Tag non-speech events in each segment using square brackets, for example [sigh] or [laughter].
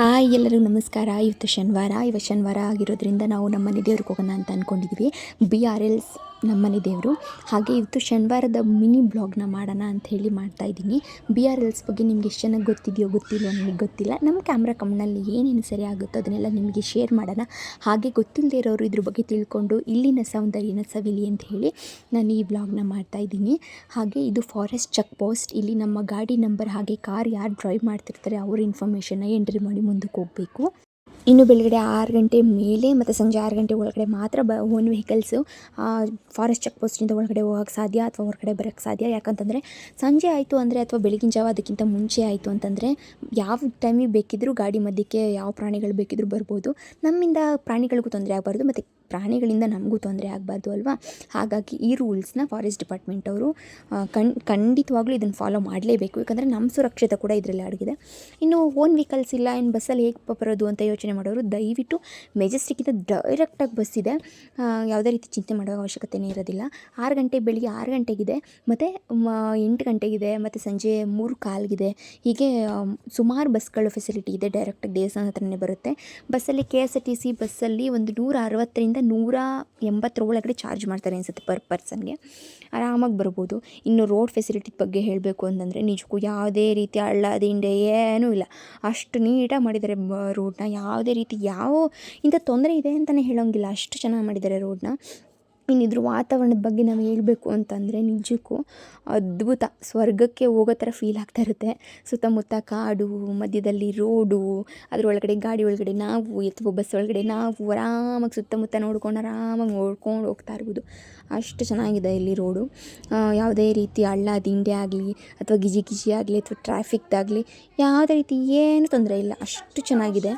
Ha hi ಎಲ್ಲರಿಗೂ ನಮಸ್ಕಾರ. ಇವತ್ತು ಶನಿವಾರ. ಇವತ್ತು ಶನಿವಾರ ಆಗಿರೋದ್ರಿಂದ ನಾವು ನಮ್ಮ ಮನೆ ದೇವ್ರಿಗೆ ಹೋಗೋಣ ಅಂತ ಅಂದ್ಕೊಂಡಿದ್ದೀವಿ ಬಿ ಆರ್ ಎಲ್ಸ್ ನಮ್ಮ ಮನೆ ದೇವರು. ಹಾಗೆ ಇವತ್ತು ಶನಿವಾರದ ಮಿನಿ ಬ್ಲಾಗ್ನ ಮಾಡೋಣ ಅಂತ ಹೇಳಿ ಮಾಡ್ತಾ ಇದ್ದೀನಿ. ಬಿ ಆರ್ ಎಲ್ಸ್ ಬಗ್ಗೆ ನಿಮ್ಗೆ ಎಷ್ಟು ಚೆನ್ನಾಗಿ ಗೊತ್ತಿದೆಯೋ ಗೊತ್ತಿಲ್ಲೋ ನನಗೆ ಗೊತ್ತಿಲ್ಲ. ನಮ್ಮ ಕ್ಯಾಮ್ರಾ ಕಮ್ನಲ್ಲಿ ಏನೇನು ಸರಿ ಆಗುತ್ತೋ ಅದನ್ನೆಲ್ಲ ನಿಮಗೆ ಶೇರ್ ಮಾಡೋಣ. ಹಾಗೆ ಗೊತ್ತಿಲ್ಲದೆ ಇರೋರು ಇದ್ರ ಬಗ್ಗೆ ತಿಳ್ಕೊಂಡು ಇಲ್ಲಿನ ಸೌಂದರ್ಯನ ಸವಿಲಿ ಅಂತ ಹೇಳಿ ನಾನು ಈ ಬ್ಲಾಗ್ನ ಮಾಡ್ತಾ ಇದ್ದೀನಿ. ಹಾಗೆ ಇದು ಫಾರೆಸ್ಟ್ ಚೆಕ್ ಪೋಸ್ಟ್ ಇಲ್ಲಿ ನಮ್ಮ ಗಾಡಿ ನಂಬರ್ ಹಾಗೆ ಕಾರ್ ಯಾರು ಡ್ರೈವ್ ಮಾಡ್ತಿರ್ತಾರೆ ಅವ್ರ ಇನ್ಫಾರ್ಮೇಷನ್ನ ಎಂಟ್ರಿ ಮಾಡಿ ಮುಂದಕ್ಕೆ ಹೋಗಬೇಕು ಇನ್ನು ಬೆಳಗಡೆ ಆರು ಗಂಟೆ ಮೇಲೆ ಮತ್ತು ಸಂಜೆ ಆರು ಗಂಟೆ ಒಳಗಡೆ ಮಾತ್ರ ಬ ಓನ್ ವೆಹಿಕಲ್ಸು ಫಾರೆಸ್ಟ್ ಚೆಕ್ ಪೋಸ್ಟಿಂದ ಒಳಗಡೆ ಹೋಗೋಕ್ಕೆ ಸಾಧ್ಯ ಅಥವಾ ಹೊರಗಡೆ ಬರೋಕ್ಕೆ ಸಾಧ್ಯ? ಯಾಕಂತಂದರೆ ಸಂಜೆ ಆಯಿತು ಅಂದರೆ ಅಥವಾ ಬೆಳಗಿನ ಜಾವ ಅದಕ್ಕಿಂತ ಮುಂಚೆ ಆಯಿತು ಅಂತಂದರೆ ಯಾವ ಟೈಮಿಗೆ ಬೇಕಿದ್ದರೂ ಗಾಡಿ ಮಧ್ಯಕ್ಕೆ ಯಾವ ಪ್ರಾಣಿಗಳು ಬೇಕಿದ್ದರೂ ಬರ್ಬೋದು. ನಮ್ಮಿಂದ ಪ್ರಾಣಿಗಳಿಗೂ ತೊಂದರೆ ಆಗಬಾರ್ದು. ಮತ್ತು ಪ್ರಾಣಿಗಳಿಂದ ನಮಗೂ ತೊಂದರೆ ಆಗಬಾರ್ದು ಅಲ್ವಾ? ಹಾಗಾಗಿ ಈ ರೂಲ್ಸ್ನ ಫಾರೆಸ್ಟ್ ಡಿಪಾರ್ಟ್ಮೆಂಟ್ ಅವರು ಕಣ್, ಖಂಡಿತವಾಗ್ಲೂ ಇದನ್ನು ಫಾಲೋ ಮಾಡಲೇಬೇಕು. ಯಾಕಂದರೆ ನಮ್ಮ ಸುರಕ್ಷತೆ ಕೂಡ ಇದರಲ್ಲಿ ಅಡಗಿದೆ. ಇನ್ನು ಓನ್ ವೆಹಿಕಲ್ಸ್ ಇಲ್ಲ, ಇನ್ನು ಬಸ್ಸಲ್ಲಿ ಹೇಗೆ ಬರೋದು ಅಂತ ಯೋಚನೆ ಮಾಡೋರು ದಯವಿಟ್ಟು ಮೆಜೆಸ್ಟಿಕ್ಕಿಂದ ಡೈರೆಕ್ಟಾಗಿ ಬಸ್ ಇದೆ. ಯಾವುದೇ ರೀತಿ ಚಿಂತೆ ಮಾಡೋ ಅವಶ್ಯಕತೆನೇ ಇರೋದಿಲ್ಲ. ಆರು ಗಂಟೆ, ಬೆಳಿಗ್ಗೆ ಆರು ಗಂಟೆಗಿದೆ. ಮತ್ತು ಎಂಟು ಗಂಟೆಗಿದೆ. ಮತ್ತು ಸಂಜೆ ಮೂರು ಕಾಲ್ಗಿದೆ. ಹೀಗೆ ಸುಮಾರು ಬಸ್ಗಳ ಫೆಸಿಲಿಟಿ ಇದೆ. ಡೈರೆಕ್ಟಾಗಿ ದೇವಸ್ಥಾನ ಹತ್ರನೇ ಬರುತ್ತೆ. ಬಸ್ಸಲ್ಲಿ K S R T C ಬಸ್ಸಲ್ಲಿ ಒಂದು ನೂರ ಅರವತ್ತರಿಂದ ನೂರ ಎಂಬತ್ತರ ಒಳಗಡೆ ಚಾರ್ಜ್ ಮಾಡ್ತಾರೆ ಅನಿಸುತ್ತೆ ಪರ್ ಪರ್ಸನ್ಗೆ ಆರಾಮಾಗಿ ಬರ್ಬೋದು. ಇನ್ನು ರೋಡ್ ಫೆಸಿಲಿಟಿ ಬಗ್ಗೆ ಹೇಳಬೇಕು ಅಂತಂದರೆ ನಿಜಕ್ಕೂ ಯಾವುದೇ ರೀತಿ ಹಳ್ಳ ದಿಂಡೆ ಏನೂ ಇಲ್ಲ. ಅಷ್ಟು ನೀಟಾಗಿ ಮಾಡಿದ್ದಾರೆ ರೋಡ್ನ ಯಾವುದೇ ರೀತಿ ಯಾವ, ಇಂಥ ತೊಂದರೆ ಇದೆ ಅಂತಲೇ ಹೇಳೋಂಗಿಲ್ಲ. ಅಷ್ಟು ಚೆನ್ನಾಗಿ ಮಾಡಿದ್ದಾರೆ ರೋಡ್ನ ಇನ್ನು ಇದ್ರ ವಾತಾವರಣದ ಬಗ್ಗೆ ನಾವು ಹೇಳಬೇಕು ಅಂತಂದರೆ ನಿಜಕ್ಕೂ ಅದ್ಭುತ. ಸ್ವರ್ಗಕ್ಕೆ ಹೋಗೋ ಥರ ಫೀಲ್ ಆಗ್ತಾ ಇರುತ್ತೆ. ಸುತ್ತಮುತ್ತ ಕಾಡು, ಮಧ್ಯದಲ್ಲಿ ರೋಡು ಅದರೊಳಗಡೆ ಗಾಡಿ ಒಳಗಡೆ ನಾವು ಅಥವಾ ಬಸ್ ಒಳಗಡೆ ನಾವು ಆರಾಮಾಗಿ ಸುತ್ತಮುತ್ತ ನೋಡ್ಕೊಂಡು ಆರಾಮಾಗಿ ನೋಡ್ಕೊಂಡು ಹೋಗ್ತಾ ಇರ್ಬೋದು. ಅಷ್ಟು ಚೆನ್ನಾಗಿದೆ ಇಲ್ಲಿ ರೋಡು ಯಾವುದೇ ರೀತಿ ಹಳ್ಳ, ದಿಂಡೆ ಆಗಲಿ ಅಥವಾ ಗಿಜಿ ಗಿಜಿ ಆಗಲಿ ಅಥವಾ ಟ್ರಾಫಿಕ್ದಾಗಲಿ ಯಾವುದೇ ರೀತಿ ಏನು ತೊಂದರೆ ಇಲ್ಲ. ಅಷ್ಟು ಚೆನ್ನಾಗಿದೆ.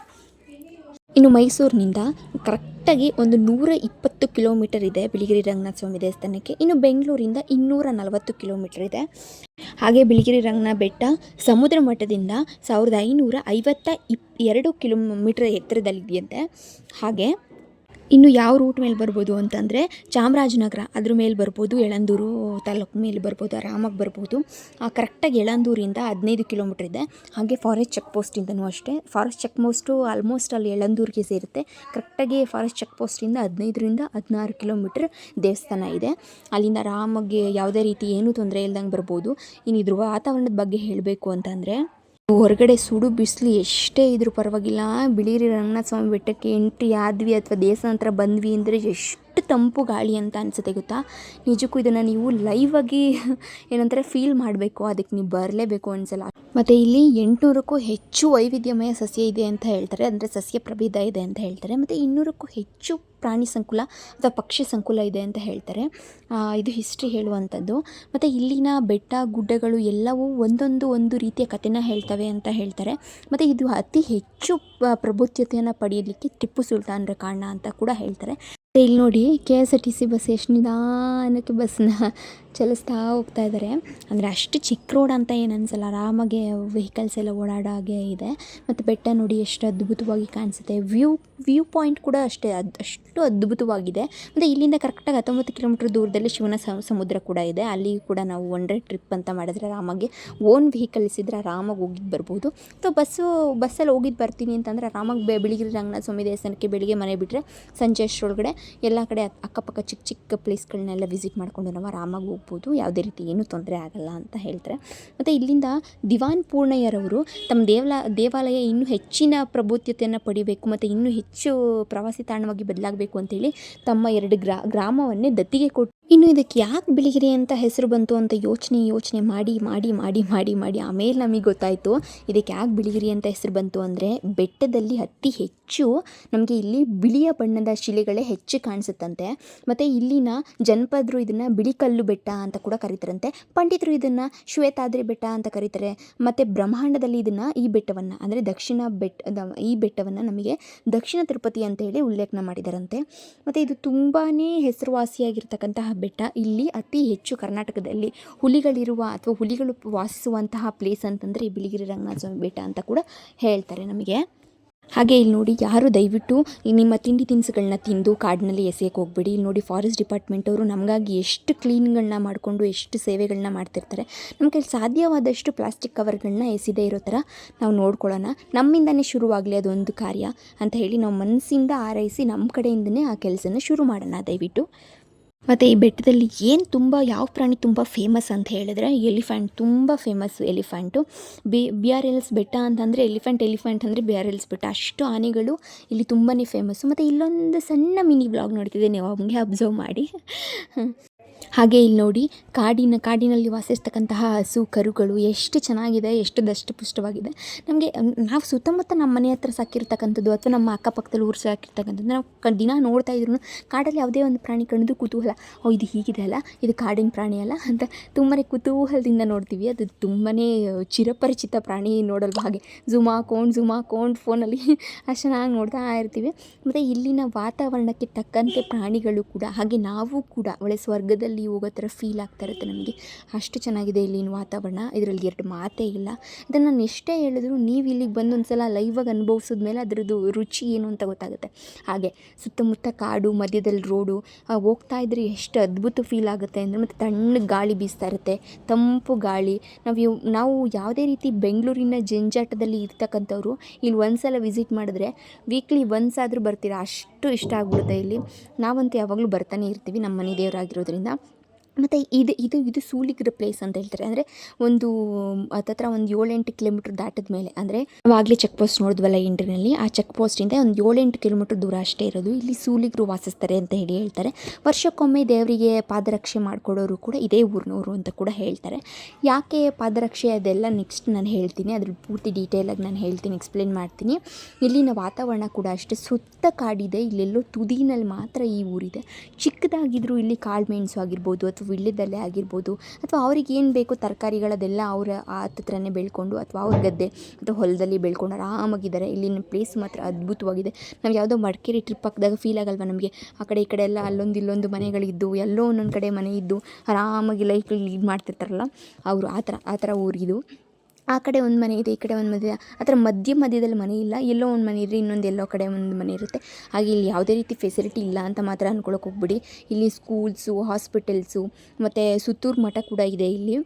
ಇನ್ನು ಮೈಸೂರಿನಿಂದ ಕರೆಕ್ಟಾಗಿ ಒಂದು ನೂರ ಇಪ್ಪತ್ತು ಕಿಲೋಮೀಟರ್ ಇದೆ ಬಿಳಿಗಿರಿ ರಂಗನಾಥ ಸ್ವಾಮಿ ದೇವಸ್ಥಾನಕ್ಕೆ. ಇನ್ನು ಬೆಂಗಳೂರಿಂದ ಇನ್ನೂರ ನಲವತ್ತು ಕಿಲೋಮೀಟರ್ ಇದೆ. ಹಾಗೆ ಬಿಳಿಗಿರಿ ರಂಗನಾಥ ಬೆಟ್ಟ ಸಮುದ್ರ ಮಟ್ಟದಿಂದ ಸಾವಿರದ ಐನೂರ ಐವತ್ತ ಇಪ್ ಎರಡು ಕಿಲೋಮೀಟರ್ ಎತ್ತರದಲ್ಲಿದೆಯಂತೆ. ಹಾಗೆ ಇನ್ನು ಯಾವ ರೂಟ್ ಮೇಲೆ ಬರ್ಬೋದು ಅಂತಂದರೆ ಚಾಮರಾಜನಗರ, ಅದ್ರ ಮೇಲೆ ಬರ್ಬೋದು ಯಳಂದೂರು ತಾಲೂಕು ಮೇಲೆ ಬರ್ಬೋದು ಆರಾಮಾಗಿ ಬರ್ಬೋದು. ಕರೆಕ್ಟಾಗಿ ಯಳಂದೂರಿಂದ ಹದಿನೈದು ಕಿಲೋಮೀಟ್ರ್ ಇದೆ. ಹಾಗೆ ಫಾರೆಸ್ಟ್ ಚೆಕ್ ಪೋಸ್ಟಿಂದನೂ ಅಷ್ಟೇ. ಫಾರೆಸ್ಟ್ ಚೆಕ್ ಪೋಸ್ಟು ಆಲ್ಮೋಸ್ಟ್ ಅಲ್ಲಿ ಯಳಂದೂರಿಗೆ ಸೇರುತ್ತೆ. ಕರೆಕ್ಟಾಗಿ ಫಾರೆಸ್ಟ್ ಚೆಕ್ ಪೋಸ್ಟಿಂದ ಹದಿನೈದರಿಂದ ಹದಿನಾರು ಕಿಲೋಮೀಟ್ರ್ ದೇವಸ್ಥಾನ ಇದೆ. ಅಲ್ಲಿಂದ ಆರಾಮಾಗಿ ಯಾವುದೇ ರೀತಿ ಏನೂ ತೊಂದರೆ ಇಲ್ದಂಗೆ ಬರ್ಬೋದು. ಇನ್ನು ಇದ್ರ ವಾತಾವರಣದ ಬಗ್ಗೆ ಹೇಳಬೇಕು ಅಂತಂದರೆ ಹೊರಗಡೆ ಸುಡು ಬಿಸಿಲು ಎಷ್ಟೇ ಇದ್ರೂ ಪರವಾಗಿಲ್ಲ. ಬಿಳಿರಿ ರಂಗನಾಥ ಸ್ವಾಮಿ ಬೆಟ್ಟಕ್ಕೆ ಎಂಟ್ರಿ ಆದ್ವಿ ಅಥವಾ ದೇವಸ್ಥಾನ ಹತ್ರ ಬಂದ್ವಿ ಅಂದರೆ ಎಷ್ಟು ತಂಪು ಗಾಳಿ ಅಂತ ಅನಿಸುತ್ತೆ ಗೊತ್ತಾ? ನಿಜಕ್ಕೂ ಇದನ್ನು ನೀವು ಲೈವ್ ಆಗಿ ಏನಂತಾರೆ ಫೀಲ್ ಮಾಡಬೇಕು. ಅದಕ್ಕೆ ನೀವು ಬರಲೇಬೇಕು ಅನ್ಸಲ್ಲ ಮತ್ತು ಇಲ್ಲಿ ಎಂಟುನೂರಕ್ಕೂ ಹೆಚ್ಚು ವೈವಿಧ್ಯಮಯ ಸಸ್ಯ ಇದೆ ಅಂತ ಹೇಳ್ತಾರೆ. ಅಂದರೆ ಸಸ್ಯ ಪ್ರಭೇದ ಇದೆ ಅಂತ ಹೇಳ್ತಾರೆ. ಮತ್ತು ಇನ್ನೂರಕ್ಕೂ ಹೆಚ್ಚು ಪ್ರಾಣಿ ಸಂಕುಲ ಅಥವಾ ಪಕ್ಷಿ ಸಂಕುಲ ಇದೆ ಅಂತ ಹೇಳ್ತಾರೆ. ಇದು ಹಿಸ್ಟ್ರಿ ಹೇಳುವಂಥದ್ದು. ಮತ್ತು ಇಲ್ಲಿನ ಬೆಟ್ಟ, ಗುಡ್ಡಗಳು ಎಲ್ಲವೂ ಒಂದೊಂದು ಒಂದು ರೀತಿಯ ಕಥೆನ ಹೇಳ್ತವೆ ಅಂತ ಹೇಳ್ತಾರೆ. ಮತ್ತು ಇದು ಅತಿ ಹೆಚ್ಚು ಪ್ರಬುದ್ಧತೆಯನ್ನು ಪಡೆಯಲಿಕ್ಕೆ ಟಿಪ್ಪು ಸುಲ್ತಾನರ ಕಾರಣ ಅಂತ ಕೂಡ ಹೇಳ್ತಾರೆ. ಇಲ್ಲಿ ನೋಡಿ K S R T C bus ಎಷ್ಟು ನಿಧಾನಕ್ಕೆ ಬಸ್ನ ಚಲಿಸ್ತಾ ಹೋಗ್ತಾ ಇದ್ದಾರೆ ಅಂದರೆ ಅಷ್ಟು ಚಿಕ್ಕ ರೋಡ್ ಅಂತ ಏನು ಅನ್ಸಲ್ಲ, ಆರಾಮಾಗಿ ವೆಹಿಕಲ್ಸ್ ಎಲ್ಲ ಓಡಾಡೋ ಹಾಗೆ ಇದೆ. ಮತ್ತು ಬೆಟ್ಟ ನೋಡಿ ಎಷ್ಟು ಅದ್ಭುತವಾಗಿ ಕಾಣಿಸುತ್ತೆ. ವ್ಯೂ ವ್ಯೂ ಪಾಯಿಂಟ್ ಕೂಡ ಅಷ್ಟೇ, ಅದು ಅಷ್ಟು ಅದ್ಭುತವಾಗಿದೆ. ಮತ್ತು ಇಲ್ಲಿಂದ ಕರೆಕ್ಟಾಗಿ ಹತ್ತೊಂಬತ್ತು ಕಿಲೋಮೀಟ್ರ್ ದೂರದಲ್ಲಿ ಶಿವನ ಸಮುದ್ರ ಕೂಡ ಇದೆ. ಅಲ್ಲಿ ಕೂಡ ನಾವು ಒನ್ ಡೇ ಟ್ರಿಪ್ ಅಂತ ಮಾಡಿದ್ರೆ ಆರಾಮಾಗಿ ಓನ್ ವೆಹಿಕಲ್ಸ್ ಇದ್ದರೆ ಆರಾಮಾಗಿ ಹೋಗಿದ್ದು ಬರ್ಬೋದು. ಸೊ ಬಸ್ಸು ಬಸ್ಸಲ್ಲಿ ಹೋಗಿದ್ದು ಬರ್ತೀನಿ ಅಂತಂದರೆ ಆರಾಮಾಗಿ ಬೆ, ಬಿಳಿಗಿರಿ ರಂಗನಾಥ ಸ್ವಾಮಿ ದೇವಸ್ಥಾನಕ್ಕೆ ಬೆಳಿಗ್ಗೆ ಮನೆ ಬಿಟ್ಟರೆ ಸಂಜೆ ಅಷ್ಟರೊಳಗಡೆ ಎಲ್ಲ ಕಡೆ ಅಕ್- ಅಕ್ಕಪಕ್ಕ ಚಿಕ್ಕ ಚಿಕ್ಕ ಪ್ಲೇಸ್ಗಳನ್ನೆಲ್ಲ ವಿಸಿಟ್ ಮಾಡಿಕೊಂಡು ನಾವು ಆರಾಮಾಗಿ ಹೋಗ್ಬೋದು. ಯಾವುದೇ ರೀತಿ ಏನೂ ತೊಂದರೆ ಆಗಲ್ಲ ಅಂತ ಹೇಳ್ತಾರೆ. ಮತ್ತು ಇಲ್ಲಿಂದ ದಿವಾನ್ ಪೂರ್ಣಯ್ಯರವರು ತಮ್ಮ ದೇವಲ, ದೇವಾಲಯ ಇನ್ನೂ ಹೆಚ್ಚಿನ ಪ್ರಬುದ್ಧತೆಯನ್ನು ಪಡಿಬೇಕು ಮತ್ತು ಇನ್ನೂ ಹೆಚ್ಚು ಪ್ರವಾಸಿ ತಾಣವಾಗಿ ಬದಲಾಗಬೇಕು ಅಂತೇಳಿ ತಮ್ಮ ಎರಡು ಗ್ರಾ, ಗ್ರಾಮವನ್ನೇ ದತ್ತಿಗೆ ಕೊಟ್ಟು ಇನ್ನು ಇದಕ್ಕೆ ಯಾಕೆ ಬಿಳಿಗಿರಿ ಅಂತ ಹೆಸರು ಬಂತು ಅಂತ ಯೋಚನೆ ಯೋಚನೆ ಮಾಡಿ ಮಾಡಿ ಮಾಡಿ ಮಾಡಿ ಮಾಡಿ ಆಮೇಲೆ ನಮಗೆ ಗೊತ್ತಾಯಿತು ಇದಕ್ಕೆ ಯಾಕೆ ಬಿಳಿಗಿರಿ ಅಂತ ಹೆಸರು ಬಂತು ಅಂದರೆ ಬೆಟ್ಟದಲ್ಲಿ ಅತಿ ಹೆಚ್ಚು ನಮಗೆ ಇಲ್ಲಿ ಬಿಳಿಯ ಬಣ್ಣದ ಶಿಲೆಗಳೇ ಹೆಚ್ಚು ಕಾಣಿಸುತ್ತಂತೆ. ಮತ್ತು ಇಲ್ಲಿನ ಜನಪದರು ಇದನ್ನು ಬಿಳಿಕಲ್ಲು ಬೆಟ್ಟ ಅಂತ ಕೂಡ ಕರೀತಾರಂತೆ. ಪಂಡಿತರು ಇದನ್ನು ಶ್ವೇತಾದ್ರಿ ಬೆಟ್ಟ ಅಂತ ಕರೀತಾರೆ. ಮತ್ತು ಬ್ರಹ್ಮಾಂಡದಲ್ಲಿ ಇದನ್ನು ಈ ಬೆಟ್ಟವನ್ನು ಅಂದರೆ ದಕ್ಷಿಣ ಬೆಟ್ಟ ಈ ಬೆಟ್ಟವನ್ನು ನಮಗೆ ದಕ್ಷಿಣ ತಿರುಪತಿ ಅಂತ ಹೇಳಿ ಉಲ್ಲೇಖನ ಮಾಡಿದಾರಂತೆ. ಮತ್ತು ಇದು ತುಂಬಾ ಹೆಸರುವಾಸಿಯಾಗಿರ್ತಕ್ಕಂತಹ ಬೆಟ್ಟ, ಇಲ್ಲಿ ಅತಿ ಹೆಚ್ಚು ಕರ್ನಾಟಕದಲ್ಲಿ ಹುಲಿಗಳಿರುವ ಅಥವಾ ಹುಲಿಗಳು ವಾಸಿಸುವಂತಹ ಪ್ಲೇಸ್ ಅಂತಂದರೆ ಬಿಳಿಗಿರಿ ರಂಗನಾಥ ಬೆಟ್ಟ ಅಂತ ಕೂಡ ಹೇಳ್ತಾರೆ ನಮಗೆ. ಹಾಗೆ ಇಲ್ಲಿ ನೋಡಿ ಯಾರು ದಯವಿಟ್ಟು ನಿಮ್ಮ ತಿಂಡಿ ತಿನಿಸುಗಳನ್ನ ತಿಂದು ಕಾಡಿನಲ್ಲಿ ಎಸೆಯಕ್ಕೆ ಹೋಗ್ಬೇಡಿ. ಇಲ್ಲಿ ನೋಡಿ ಫಾರೆಸ್ಟ್ ಡಿಪಾರ್ಟ್ಮೆಂಟ್ ಅವರು ನಮಗಾಗಿ ಎಷ್ಟು ಕ್ಲೀನ್ಗಳನ್ನ ಮಾಡಿಕೊಂಡು ಎಷ್ಟು ಸೇವೆಗಳನ್ನ ಮಾಡ್ತಿರ್ತಾರೆ. ಕೈಲಿ ಸಾಧ್ಯವಾದಷ್ಟು ಪ್ಲಾಸ್ಟಿಕ್ ಕವರ್ಗಳನ್ನ ಎಸಿದೇ ಇರೋ ಥರ ನಾವು ನೋಡ್ಕೊಳ್ಳೋಣ. ನಮ್ಮಿಂದನೇ ಶುರುವಾಗಲಿ ಅದೊಂದು ಕಾರ್ಯ ಅಂತ ಹೇಳಿ ನಾವು ಮನಸ್ಸಿಂದ ಆರೈಸಿ ನಮ್ಮ ಕಡೆಯಿಂದನೇ ಆ ಕೆಲಸನ ಶುರು ಮಾಡೋಣ ದಯವಿಟ್ಟು. ಮತ್ತು ಈ ಬೆಟ್ಟದಲ್ಲಿ ಏನು ತುಂಬ, ಯಾವ ಪ್ರಾಣಿ ತುಂಬ ಫೇಮಸ್ ಅಂತ ಹೇಳಿದ್ರೆ ಎಲಿಫೆಂಟ್ ತುಂಬ famous elephant B B R Hills ಬೆಟ್ಟ ಅಂತಂದರೆ ಎಲಿಫೆಂಟ್ ಎಲಿಫೆಂಟ್ ಅಂದರೆ ಬಿ ಆರ್ ಎಲ್ಸ್ ಬೆಟ್ಟ. ಅಷ್ಟು ಆನೆಗಳು ಇಲ್ಲಿ ತುಂಬಾ ಫೇಮಸ್ಸು ಮತ್ತು ಇಲ್ಲೊಂದು ಸಣ್ಣ ಮಿನಿ ಬ್ಲಾಗ್ ನೋಡ್ತಿದ್ದೆ ನೀವು ಹಂಗೆ ಅಬ್ಸರ್ವ್ ಮಾಡಿ. ಹಾಗೆ ಇಲ್ಲಿ ನೋಡಿ, ಕಾಡಿನ, ಕಾಡಿನಲ್ಲಿ ವಾಸಿಸ್ತಕ್ಕಂತಹ ಹಸು, ಕರುಗಳು ಎಷ್ಟು ಚೆನ್ನಾಗಿದೆ, ಎಷ್ಟು ದಷ್ಟಪುಷ್ಟವಾಗಿದೆ. ನಮಗೆ ನಾವು ಸುತ್ತಮುತ್ತ ನಮ್ಮ ಮನೆ ಹತ್ರ ಸಾಕಿರ್ತಕ್ಕಂಥದ್ದು ಅಥವಾ ನಮ್ಮ ಅಕ್ಕಪಕ್ಕದಲ್ಲಿ ಊರು ಸಾಕಿರ್ತಕ್ಕಂಥದ್ದು, ನಾವು ದಿನ ನೋಡ್ತಾ ಇದ್ರು ಕಾಡಲ್ಲಿ ಯಾವುದೇ ಒಂದು ಪ್ರಾಣಿ ಕಂಡು ಕುತೂಹಲ, ಓ, ಇದು ಹೀಗಿದೆ ಅಲ್ಲ, ಇದು ಕಾಡಿನ ಪ್ರಾಣಿ ಅಲ್ಲ ಅಂತ ತುಂಬಾ ಕುತೂಹಲದಿಂದ ನೋಡ್ತೀವಿ. ಅದು ತುಂಬಾ ಚಿರಪರಿಚಿತ ಪ್ರಾಣಿ ನೋಡಲ್ವ ಹಾಗೆ. ಝೂಮ್ ಹಾಕೊಂಡು ಝೂಮ್ ಹಾಕೊಂಡು ಫೋನಲ್ಲಿ [laughs] ಅಷ್ಟು ಚೆನ್ನಾಗಿ ನೋಡ್ತಾ ಇರ್ತೀವಿ. ಮತ್ತು ಇಲ್ಲಿನ ವಾತಾವರಣಕ್ಕೆ ತಕ್ಕಂತೆ ಪ್ರಾಣಿಗಳು ಕೂಡ, ಹಾಗೆ ನಾವು ಕೂಡ, ಒಳ್ಳೆ ಸ್ವರ್ಗದಲ್ಲಿ ಹೋಗೋ ಥರ ಫೀಲ್ ಆಗ್ತಾ ಇರುತ್ತೆ ನಮಗೆ. ಅಷ್ಟು ಚೆನ್ನಾಗಿದೆ ಇಲ್ಲಿನ ವಾತಾವರಣ. ಇದರಲ್ಲಿ ಎರಡು ಮಾತೇ ಇಲ್ಲ. ಇದನ್ನು ನಾನು ಎಷ್ಟೇ ಹೇಳಿದ್ರು ನೀವು ಇಲ್ಲಿಗೆ ಬಂದು ಒಂದು ಸಲ ಲೈವಾಗಿ ಅನುಭವಿಸಿದ್ಮೇಲೆ ಅದರದ್ದು ರುಚಿ ಏನು ಅಂತ ಗೊತ್ತಾಗುತ್ತೆ. ಹಾಗೆ ಸುತ್ತಮುತ್ತ ಕಾಡು, ಮಧ್ಯದಲ್ಲಿ ರೋಡು ಹೋಗ್ತಾ ಇದ್ರೆ ಎಷ್ಟು ಅದ್ಭುತ ಫೀಲ್ ಆಗುತ್ತೆ ಅಂದರೆ ಮತ್ತು ತಣ್ಣಗೆ ಗಾಳಿ ಬೀಸ್ತಾ ಇರುತ್ತೆ. ತಂಪು ಗಾಳಿ. ನಾವು ನಾವು ಯಾವುದೇ ರೀತಿ ಬೆಂಗಳೂರಿನ ಜಂಜಾಟದಲ್ಲಿ ಇರ್ತಕ್ಕಂಥವ್ರು, ಇಲ್ಲಿ ಒಂದು ಸಲ ವಿಸಿಟ್ ಮಾಡಿದ್ರೆ ವೀಕ್ಲಿ ಒನ್ಸ್ ಆದರೂ ಬರ್ತೀರಾ? ಅಷ್ಟು ಇಷ್ಟ ಆಗ್ಬಿಡುತ್ತೆ ಇಲ್ಲಿ. ನಾವಂತೂ ಯಾವಾಗಲೂ ಬರ್ತಾನೆ ಇರ್ತೀವಿ. ನಮ್ಮ ಮನೆ ದೇವರಾಗಿರೋದ್ರಿಂದ. ಮತ್ತು ಇದು ಇದು ಇದು ಸೂಲಿಗ್ರ ಪ್ಲೇಸ್ ಅಂತ ಹೇಳ್ತಾರೆ. ಅಂದರೆ ಒಂದು ಹತ್ತತ್ರ ಒಂದು ಏಳೆಂಟು ಕಿಲೋಮೀಟ್ರ್ ದಾಟದ ಮೇಲೆ, ಅಂದರೆ ಆವಾಗಲೇ ಚೆಕ್ ಪೋಸ್ಟ್ ನೋಡಿದ್ವಲ್ಲ ಇಂಟರ್ನಲ್ಲಿ ಆ ಚೆಕ್ ಪೋಸ್ಟಿಂದ ಒಂದು ಏಳೆಂಟು ಕಿಲೋಮೀಟ್ರ್ ದೂರ ಅಷ್ಟೇ ಇರೋದು. ಇಲ್ಲಿ ಸೂಲಿಗರು ವಾಸಿಸ್ತಾರೆ ಅಂತ ಹೇಳಿ ಹೇಳ್ತಾರೆ. ವರ್ಷಕ್ಕೊಮ್ಮೆ ದೇವರಿಗೆ ಪಾದರಕ್ಷೆ ಮಾಡಿಕೊಡೋರು ಕೂಡ ಇದೇ ಊರಿನವರು ಅಂತ ಕೂಡ ಹೇಳ್ತಾರೆ. ಯಾಕೆ ಪಾದರಕ್ಷೆ? ಅದೆಲ್ಲ ನೆಕ್ಸ್ಟ್ ನಾನು ಹೇಳ್ತೀನಿ. ಅದ್ರ ಪೂರ್ತಿ ಡೀಟೇಲಾಗಿ ನಾನು ಹೇಳ್ತೀನಿ ಎಕ್ಸ್ಪ್ಲೇನ್ ಮಾಡ್ತೀನಿ. ಇಲ್ಲಿನ ವಾತಾವರಣ ಕೂಡ ಅಷ್ಟೇ. ಸುತ್ತ ಕಾಡಿದೆ, ಇಲ್ಲೆಲ್ಲೋ ತುದಿನಲ್ಲಿ ಮಾತ್ರ ಈ ಊರಿದೆ. ಚಿಕ್ಕದಾಗಿದ್ದರೂ ಇಲ್ಲಿ ಕಾಳು ಮೆಣಸು ಆಗಿರ್ಬೋದು ಅಥವಾ ವಿಳ್ಯದಲ್ಲೇ ಆಗಿರ್ಬೋದು ಅಥವಾ ಅವ್ರಿಗೆ ಏನು ಬೇಕು ತರಕಾರಿಗಳದೆಲ್ಲ ಅವರ ಹತ್ರನೇ ಬೆಳ್ಕೊಂಡು ಅಥವಾ ಅವ್ರ ಗದ್ದೆ ಅಥವಾ ಹೊಲದಲ್ಲಿ ಬೆಳ್ಕೊಂಡು ಆರಾಮಾಗಿದ್ದಾರೆ. ಇಲ್ಲಿನ ಪ್ಲೇಸ್ ಮಾತ್ರ ಅದ್ಭುತವಾಗಿದೆ. ನಾವು ಯಾವುದೋ ಮಡಿಕೇರಿ ಟ್ರಿಪ್ ಹಾಕಿದಾಗ ಫೀಲ್ ಆಗಲ್ವ ನಮಗೆ? ಆ ಕಡೆ ಈ ಕಡೆ ಎಲ್ಲ ಅಲ್ಲೊಂದು ಇಲ್ಲೊಂದು ಮನೆಗಳಿದ್ದು, ಎಲ್ಲೋ ಒಂದೊಂದು ಕಡೆ ಮನೆ ಇದ್ದು, ಆರಾಮಾಗಿ ಲೈಫ್ ಲೀಡ್ ಮಾಡ್ತಿರ್ತಾರಲ್ಲ, ಅವರು ಆ ಥರ ಆ ಥರ ಊರಿದು. ಆ ಕಡೆ ಒಂದು ಮನೆ ಇದೆ, ಈ ಕಡೆ ಒಂದು ಮನೆ ಇದೆ. ಆ ಥರ ಮಧ್ಯ ಮಧ್ಯದಲ್ಲಿ ಮನೆ ಇಲ್ಲ, ಎಲ್ಲೋ ಒಂದು ಮನೆ ಇದ್ರೆ ಇನ್ನೊಂದು ಎಲ್ಲೋ ಕಡೆ ಒಂದು ಮನೆ ಇರುತ್ತೆ. ಹಾಗೆ ಇಲ್ಲಿ ಯಾವುದೇ ರೀತಿ ಫೆಸಿಲಿಟಿ ಇಲ್ಲ ಅಂತ ಮಾತ್ರ ಅಂದ್ಕೊಳಕ್ಕೆ ಹೋಗ್ಬಿಡಿ. ಇಲ್ಲಿ ಸ್ಕೂಲ್ಸು ಹಾಸ್ಪಿಟಲ್ಸು ಮತ್ತು ಸುತ್ತೂರು ಮಠ ಕೂಡ ಇದೆ ಇಲ್ಲಿ.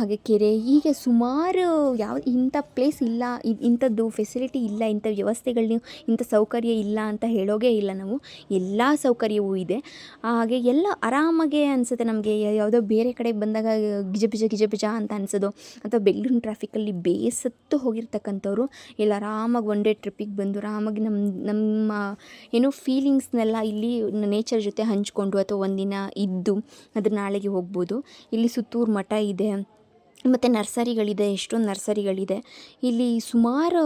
ಹಾಗೆ ಕೆರೆ, ಹೀಗೆ ಸುಮಾರು ಯಾವ, ಇಂಥ ಪ್ಲೇಸ್ ಇಲ್ಲ ಇಂಥದ್ದು ಫೆಸಿಲಿಟಿ ಇಲ್ಲ, ಇಂಥ ವ್ಯವಸ್ಥೆಗಳು ಇಂಥ ಸೌಕರ್ಯ ಇಲ್ಲ ಅಂತ ಹೇಳೋಗೇ ಇಲ್ಲ ನಾವು. ಎಲ್ಲ ಸೌಕರ್ಯವೂ ಇದೆ. ಹಾಗೆ ಎಲ್ಲ ಆರಾಮಾಗೆ ಅನಿಸುತ್ತೆ ನಮಗೆ. ಯಾವುದೋ ಬೇರೆ ಕಡೆ ಬಂದಾಗ ಗಿಜ ಬಿಜ ಗಿಜ ಪಿಜ ಅಂತ ಅನಿಸೋದು, ಅಥವಾ ಬೆಂಗಳೂರಿನ ಟ್ರಾಫಿಕಲ್ಲಿ ಬೇಸತ್ತು ಹೋಗಿರ್ತಕ್ಕಂಥವ್ರು ಇಲ್ಲ ಆರಾಮಾಗಿ ಒನ್ ಡೇ ಟ್ರಿಪ್ಪಿಗೆ ಬಂದು, ಆರಾಮಾಗಿ ನಮ್ಮ ನಮ್ಮ, ಏನೋ ಫೀಲಿಂಗ್ಸ್ನೆಲ್ಲ ಇಲ್ಲಿ ನೇಚರ್ ಜೊತೆ ಹಂಚಿಕೊಂಡು ಅಥವಾ ಒಂದಿನ ಇದ್ದು, ಅದ್ರ ನಾಳೆಗೆ ಹೋಗ್ಬೋದು. ಇಲ್ಲಿ ಸುತ್ತೂರು ಮಠ ಇದೆ. ಮತ್ತು ನರ್ಸರಿಗಳಿದೆ ಎಷ್ಟೊಂದು ನರ್ಸರಿಗಳಿದೆ. ಇಲ್ಲಿ ಸುಮಾರು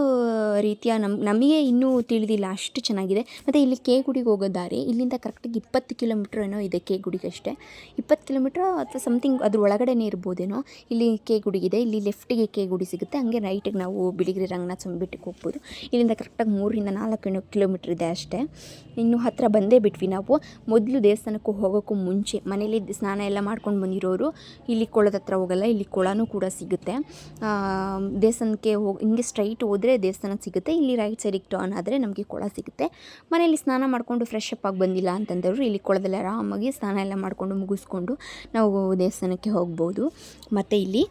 ರೀತಿಯ ನಮ್ಮ ನಮಗೆ ಇನ್ನೂ ತಿಳಿದಿಲ್ಲ ಅಷ್ಟು ಚೆನ್ನಾಗಿದೆ. ಮತ್ತು ಇಲ್ಲಿ ಕೆ ಗುಡಿಗೆ ಹೋಗೋ ದಾರಿ, ಇಲ್ಲಿಂದ ಕರೆಕ್ಟಾಗಿ ಇಪ್ಪತ್ತು ಕಿಲೋಮೀಟ್ರ್ ಏನೋ ಇದೆ ಕೆ ಗುಡಿಗಷ್ಟೇ ಇಪ್ಪತ್ತು ಕಿಲೋಮೀಟ್ರ್ ಅಥವಾ ಸಮಥಿಂಗ್ ಅದ್ರ ಒಳಗಡೆನೇ ಇರ್ಬೋದೇನೋ, ಇಲ್ಲಿ ಕೆ ಗುಡಿಗಿದೆ ಇಲ್ಲಿ ಲೆಫ್ಟಿಗೆ ಕೆ ಗುಡಿ ಸಿಗುತ್ತೆ. ಹಂಗೆ ರೈಟಿಗೆ ನಾವು ಬಿಳಿಗಿರಿ ರಂಗನಾಥ ಸ್ವಾಮಿ ಬೆಟ್ಟಕ್ಕೆ ಹೋಗ್ಬೋದು. ಇಲ್ಲಿಂದ ಕರೆಕ್ಟಾಗಿ ಮೂರರಿಂದ ನಾಲ್ಕು ಕಿಲೋಮೀಟ್ರ್ ಇದೆ ಅಷ್ಟೇ. ಇನ್ನು ಹತ್ತಿರ ಬಂದೇ ಬಿಟ್ವಿ ನಾವು. ಮೊದಲು ದೇವಸ್ಥಾನಕ್ಕೂ ಹೋಗೋಕ್ಕೂ ಮುಂಚೆ ಮನೇಲಿ ಸ್ನಾನ ಎಲ್ಲ ಮಾಡ್ಕೊಂಡು ಬಂದಿರೋರು, ಇಲ್ಲಿ ಕೊಳದ ಹತ್ರ ಹೋಗಲ್ಲ, ಇಲ್ಲಿ ಕೊಳನೂ ಕೂಡ ಸಿಗುತ್ತೆ. ದೇವಸ್ಥಾನಕ್ಕೆ ಹೋಗಿ, ಹಿಂಗೆ ಸ್ಟ್ರೈಟ್ ಹೋದರೆ ದೇವಸ್ಥಾನ ಸಿಗುತ್ತೆ, ಇಲ್ಲಿ ರೈಟ್ ಸೈಡಿಗೆ ಟರ್ನ್ ಆದರೆ ನಮಗೆ ಕೊಳ ಸಿಗುತ್ತೆ. ಮನೆಯಲ್ಲಿ ಸ್ನಾನ ಮಾಡಿಕೊಂಡು ಫ್ರೆಶ್ ಅಪ್ ಆಗಿ ಬಂದಿಲ್ಲ ಅಂತಂದವರು ಇಲ್ಲಿ ಕೊಳದಲ್ಲಿ ಆರಾಮಾಗಿ ಸ್ನಾನ ಎಲ್ಲ ಮಾಡಿಕೊಂಡು ಮುಗಿಸ್ಕೊಂಡು ನಾವು ದೇವಸ್ಥಾನಕ್ಕೆ ಹೋಗ್ಬೋದು. ಮತ್ತು ಇಲ್ಲಿ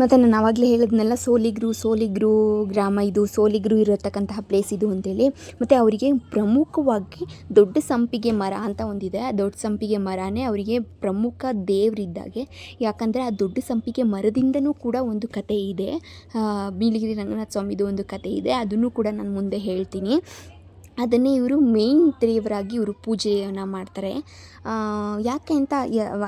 ಮತ್ತು ನಾನು ಆವಾಗಲೇ ಹೇಳಿದ್ನೆಲ್ಲ, ಸೋಲಿಗ್ರು ಸೋಲಿಗ್ರು ಗ್ರಾಮ ಇದು, ಸೋಲಿಗ್ರು ಇರತಕ್ಕಂತಹ ಪ್ಲೇಸ್ ಇದು ಅಂತೇಳಿ. ಮತ್ತು ಅವರಿಗೆ ಪ್ರಮುಖವಾಗಿ ದೊಡ್ಡ ಸಂಪಿಗೆ ಮರ ಅಂತ ಒಂದಿದೆ. ಆ ದೊಡ್ಡ ಸಂಪಿಗೆ ಮರನೇ ಅವರಿಗೆ ಪ್ರಮುಖ ದೇವರಿದ್ದಾಗೆ. ಯಾಕಂದರೆ ಆ ದೊಡ್ಡ ಸಂಪಿಗೆ ಮರದಿಂದನೂ ಕೂಡ ಒಂದು ಕತೆ ಇದೆ. ಬೀಳಿಗಿರಿ ರಂಗನಾಥ ಸ್ವಾಮಿದು ಒಂದು ಕತೆ ಇದೆ. ಅದನ್ನು ಕೂಡ ನಾನು ಮುಂದೆ ಹೇಳ್ತೀನಿ. ಅದನ್ನೇ ಇವರು ಮೇಯ್ನ್ ದೇವರಾಗಿ ಇವರು ಪೂಜೆಯನ್ನು ಮಾಡ್ತಾರೆ. ಯಾಕೆ ಅಂತ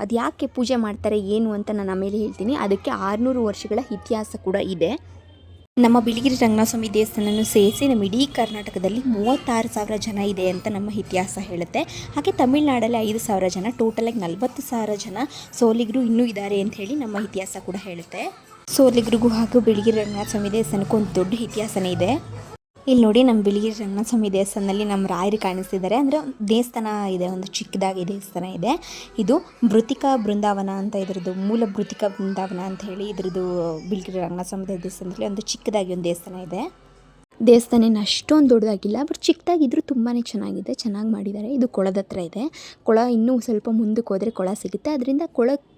ಅದು ಯಾಕೆ ಪೂಜೆ ಮಾಡ್ತಾರೆ, ಏನು ಅಂತ ನಾನು ಆಮೇಲೆ ಹೇಳ್ತೀನಿ. ಅದಕ್ಕೆ ಆರುನೂರು ವರ್ಷಗಳ ಇತಿಹಾಸ ಕೂಡ ಇದೆ. ನಮ್ಮ ಬಿಳಿಗಿರಿ ರಂಗನಾಥಸ್ವಾಮಿ ದೇವಸ್ಥಾನವನ್ನು ಸೇರಿಸಿ ನಮ್ಮ ಇಡೀ ಕರ್ನಾಟಕದಲ್ಲಿ ಮೂವತ್ತಾರು ಸಾವಿರ ಜನ ಇದೆ ಅಂತ ನಮ್ಮ ಇತಿಹಾಸ ಹೇಳುತ್ತೆ. ಹಾಗೆ ತಮಿಳುನಾಡಲ್ಲಿ ಐದು ಸಾವಿರ ಜನ ಟೋಟಲಾಗಿ ನಲವತ್ತು ಸಾವಿರ ಜನ ಸೋಲಿಗರು ಇನ್ನೂ ಇದ್ದಾರೆ ಅಂತ ಹೇಳಿ ನಮ್ಮ ಇತಿಹಾಸ ಕೂಡ ಹೇಳುತ್ತೆ. ಸೋಲಿಗರಿಗೂ ಹಾಗೂ ಬಿಳಿಗಿರಿ ರಂಗನಾಥ ಸ್ವಾಮಿ ದೇವಸ್ಥಾನಕ್ಕೂ ಒಂದು ದೊಡ್ಡ ಇತಿಹಾಸನೇ ಇದೆ. ಇಲ್ಲಿ ನೋಡಿ ನಮ್ಮ ಬಿಳಿಗಿರಿ ರಂಗನಸ್ವಾಮಿ ದೇವಸ್ಥಾನದಲ್ಲಿ ನಮ್ಮ ರಾಯರು ಕಾಣಿಸ್ತಿದ್ದಾರೆ. ಅಂದರೆ ದೇವಸ್ಥಾನ ಇದೆ, ಒಂದು ಚಿಕ್ಕದಾಗಿ ದೇವಸ್ಥಾನ ಇದೆ. ಇದು ಮೃತಿಕಾ ಬೃಂದಾವನ ಅಂತ ಇದ್ರದ್ದು, ಮೂಲ ಮೃತಿಕ ಬೃಂದಾವನ ಅಂತ ಹೇಳಿ ಇದರದ್ದು ಬಿಳಿಗಿರಿ ರಂಗನಸ್ವಾಮಿ ದೇವಸ್ಥಾನದಲ್ಲಿ ಒಂದು ಚಿಕ್ಕದಾಗಿ ಒಂದು ದೇವಸ್ಥಾನ ಇದೆ. ದೇವಸ್ಥಾನ ಏನು ಅಷ್ಟೊಂದು ದೊಡ್ಡದಾಗಿಲ್ಲ, ಬಟ್ ಚಿಕ್ಕದಾಗಿದ್ದರೂ ತುಂಬಾ ಚೆನ್ನಾಗಿದೆ, ಚೆನ್ನಾಗಿ ಮಾಡಿದ್ದಾರೆ. ಇದು ಕೊಳದ ಹತ್ರ ಇದೆ. ಕೊಳ ಇನ್ನೂ ಸ್ವಲ್ಪ ಮುಂದಕ್ಕೆ ಹೋದರೆ ಕೊಳ ಸಿಗುತ್ತೆ. ಅದರಿಂದ ಕೊಳಕ್ಕೆ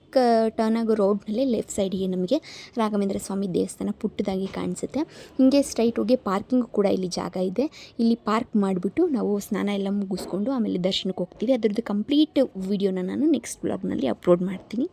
ಟರ್ನ್ ಆಗೋ ರೋಡ್ನಲ್ಲಿ ಲೆಫ್ಟ್ ಸೈಡಿಗೆ ನಮಗೆ ರಾಘವೇಂದ್ರ ಸ್ವಾಮಿ ದೇವಸ್ಥಾನ ಪುಟ್ಟದಾಗಿ ಕಾಣಿಸುತ್ತೆ. ಹಿಂಗೆ ಸ್ಟ್ರೈಟ್ ಹೋಗಿ ಪಾರ್ಕಿಂಗ್ ಕೂಡ ಇಲ್ಲಿ ಜಾಗ ಇದೆ. ಇಲ್ಲಿ ಪಾರ್ಕ್ ಮಾಡಿಬಿಟ್ಟು ನಾವು ಸ್ನಾನ ಎಲ್ಲ ಮುಗಿಸ್ಕೊಂಡು ಆಮೇಲೆ ದರ್ಶನಕ್ಕೆ ಹೋಗ್ತೀವಿ. ಅದರದ್ದು ಕಂಪ್ಲೀಟ್ ವಿಡಿಯೋನ ನಾನು ನೆಕ್ಸ್ಟ್ ಬ್ಲಾಗ್ನಲ್ಲಿ ಅಪ್ಲೋಡ್ ಮಾಡ್ತೀನಿ.